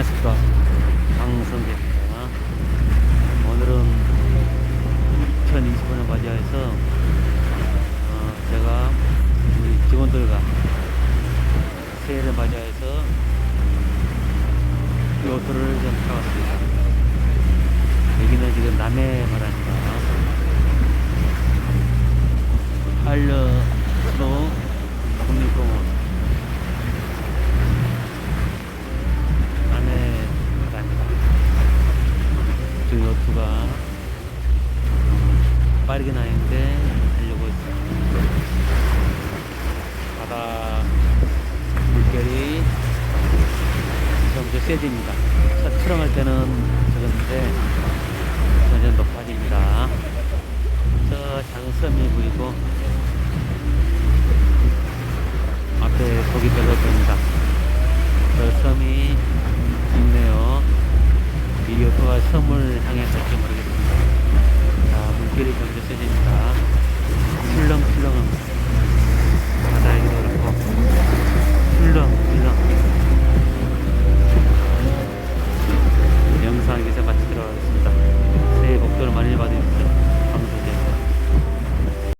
안녕하십니까. 강성재입니다. 오늘은 2020년을 맞이해서 어, 제가 우리 직원들과 새해를 맞이해서 요트를 좀 타봤습니다. 여기는 지금 남해 바다입니다. 한려스 지금 요트가 어, 빠르게 나는데 달려고 있습니다. 바다 물결이 점점 세집니다. 첫 출항할 때는 적었는데 점점 높아집니다. 저 작은 섬이 보이고 앞에 고기 별로 보입니다. 저 섬이 어, 섬을 향해서 모르겠습니다. 아, 자, 물길이 먼저 세집니다.